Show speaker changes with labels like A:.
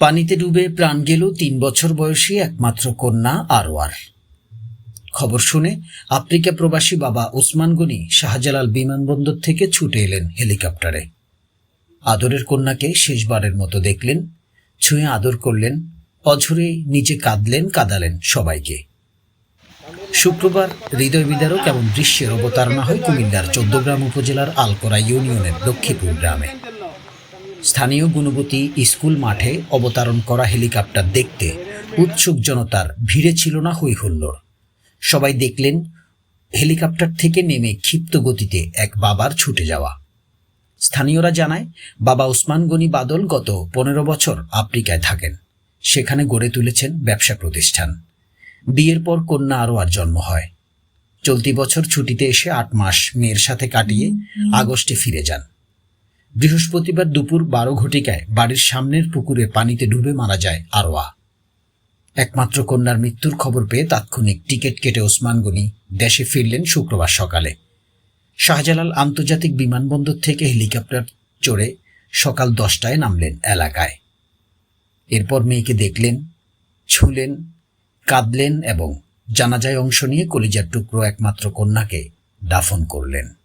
A: পানিতে ডুবে প্রাণ গেল তিন বছর বয়সী একমাত্র কন্যা আরওয়ার খবর শুনে আফ্রিকা প্রবাসী বাবা ওসমান গনি শাহজালাল বিমানবন্দর থেকে ছুটে এলেন হেলিকপ্টারে। আদরের কন্যাকে শেষবারের মতো দেখলেন, ছুঁয়ে আদর করলেন, অঝরে নিজে কাঁদলেন, কাঁদালেন সবাইকে। শুক্রবার হৃদয় বিদারক এবং দৃশ্যের অবতারণা হয় কুমিল্লার চোদ্দগ্রাম উপজেলার আলকরা ইউনিয়নের লক্ষ্মীপুর গ্রামে। স্থানীয় গুণবতী স্কুল মাঠে অবতরণ করা হেলিকপ্টার দেখতে উৎসুক জনতার ভিড়ে ছিল না হই হুল্লোড় সবাই দেখলেন, হেলিকপ্টার থেকে নেমে ক্ষিপ্ত গতিতে এক বাবার ছুটে যাওয়া। স্থানীয়রা জানায়, বাবা ওসমান গনি বাদল গত পনেরো বছর আফ্রিকায় থাকেন। সেখানে গড়ে তুলেছেন ব্যবসা প্রতিষ্ঠান। বিয়ের পর কন্যা আরও আর জন্ম হয়। চলতি বছর ছুটিতে এসে আট মাস মেয়ের সাথে কাটিয়ে আগস্টে ফিরে যান। বৃহস্পতিবার দুপুর বারো ঘটিকায় বাড়ির সামনের পুকুরে পানিতে ডুবে মারা যায় আরোয়া। একমাত্র কন্যার মৃত্যুর খবর পেয়ে তাৎক্ষণিক টিকিট কেটে ওসমান গনি দেশে ফিরলেন শুক্রবার সকালে। শাহজালাল আন্তর্জাতিক বিমানবন্দর থেকে হেলিকপ্টার চড়ে সকাল দশটায় নামলেন এলাকায়। এরপর মেয়েকে দেখলেন, ছুঁলেন, কাঁদলেন এবং জানাজায় অংশ নিয়ে কলিজার টুকরো একমাত্র কন্যাকে দাফন করলেন।